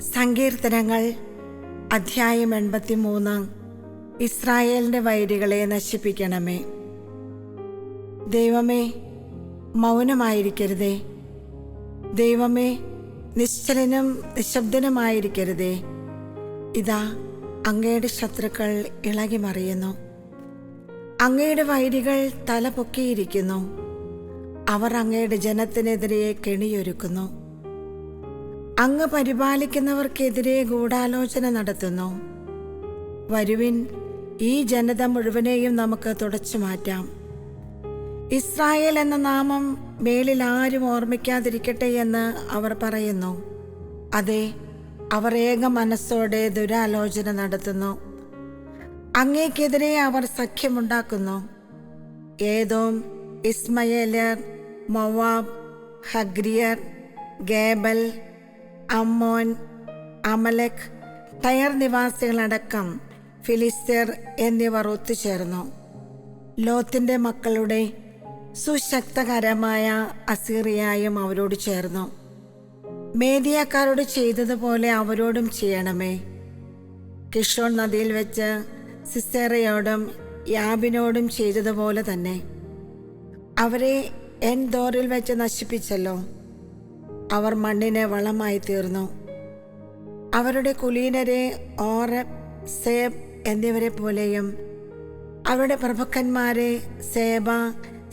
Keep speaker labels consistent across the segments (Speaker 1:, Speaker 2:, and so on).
Speaker 1: സങ്കീർത്തനങ്ങൾ അധ്യായം എൺപത്തിമൂന്ന്. ഇസ്രായേലിന്റെ വൈരികളെ നശിപ്പിക്കണമേ. ദൈവമേ മൗനമായിരിക്കരുതേ. ദൈവമേ നിശ്ചലനും നിശബ്ദനുമായിരിക്കരുതേ. ഇതാ അങ്ങയുടെ ശത്രുക്കൾ ഇളകി മറിയുന്നു അങ്ങയുടെ വൈരികൾ തല പൊക്കിയിരിക്കുന്നു അവർ അങ്ങയുടെ ജനത്തിനെതിരെ കെണിയൊരുക്കുന്നു. അങ്ങ് പരിപാലിക്കുന്നവർക്കെതിരെ ഗൂഢാലോചന നടത്തുന്നു. വരുവിൻ ഈ ജനത മുഴുവനെയും നമുക്ക് തുടച്ചു മാറ്റാം. ഇസ്രായേൽ എന്ന നാമം മേലിൽ ആരും ഓർമ്മിക്കാതിരിക്കട്ടെ എന്ന് അവർ പറയുന്നു. അതെ അവർ ഏക മനസ്സോടെ ദുരാലോചന നടത്തുന്നു. അങ്ങേക്കെതിരെ അവർ സഖ്യമുണ്ടാക്കുന്നു. ഏതോം ഇസ്മയേലർ മൊവാബ് ഹഗ്രിയർ ഗേബൽ അമ്മോൻ അമലക് ടയർ നിവാസികളടക്കം ഫിലിസ്തീർ എന്നിവർ ഒത്തുചേർന്നു. ലോത്തിന്റെ മക്കളുടെ സുശക്തകരമായ അസീറിയായും അവരോട് ചേർന്നു. മേദിയക്കാരോട് ചെയ്തതുപോലെ അവരോടും ചെയ്യണമേ. കിഷോൺ നദിയിൽ വെച്ച് സിസേറയോടും യാബിനോടും ചെയ്തതുപോലെ തന്നെ. അവരെ എൻ ദോറിൽ വെച്ച് നശിപ്പിച്ചല്ലോ. അവർ മണ്ണിന് വളമായി തീർന്നു. അവരുടെ കുലീനരെ ഓറബ് സേബ് എന്നിവരെ പോലെയും അവരുടെ പ്രഭുക്കന്മാരെ സേബ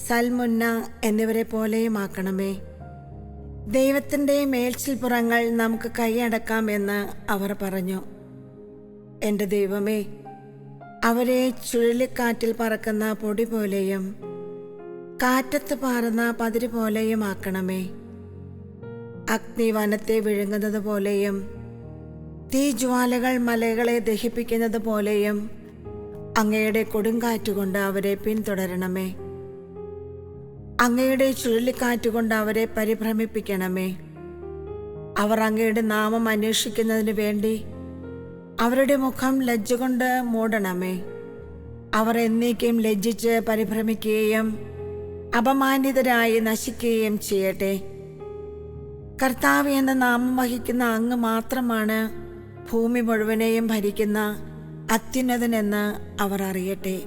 Speaker 1: സൽമുന്ന എന്നിവരെ പോലെയും ആക്കണമേ ദൈവത്തിന്റെ മേൽച്ചിൽപ്പുറങ്ങൾ നമുക്ക് കൈയടക്കാമെന്ന് അവർ പറഞ്ഞു. എന്റെ ദൈവമേ അവരെ ചുഴലിക്കാറ്റിൽ പറക്കുന്ന പൊടി പോലെയും കാറ്റത്ത് പാറുന്ന പതിര് പോലെയും ആക്കണമേ അഗ്നി വനത്തെ വിഴുങ്ങുന്നത് പോലെയും തീജ്വാലകൾ മലകളെ ദഹിപ്പിക്കുന്നത് പോലെയും അങ്ങയുടെ കൊടുങ്കാറ്റുകൊണ്ട് അവരെ പിന്തുടരണമേ. അങ്ങയുടെ ചുഴലിക്കാറ്റുകൊണ്ട് അവരെ പരിഭ്രമിപ്പിക്കണമേ. അവർ അങ്ങയുടെ നാമം അന്വേഷിക്കുന്നതിന് വേണ്ടി അവരുടെ മുഖം ലജ്ജ കൊണ്ട് മൂടണമേ. അവർ എന്നേക്കും ലജ്ജിച്ച് പരിഭ്രമിക്കുകയും അപമാനിതരായി നശിക്കുകയും ചെയ്യട്ടെ. കർത്താവ് എന്ന നാമം വഹിക്കുന്ന അങ്ങ് മാത്രമാണ് ഭൂമി മുഴുവനെയും ഭരിക്കുന്ന അത്യുന്നതനെന്ന് അവർ അറിയട്ടെ.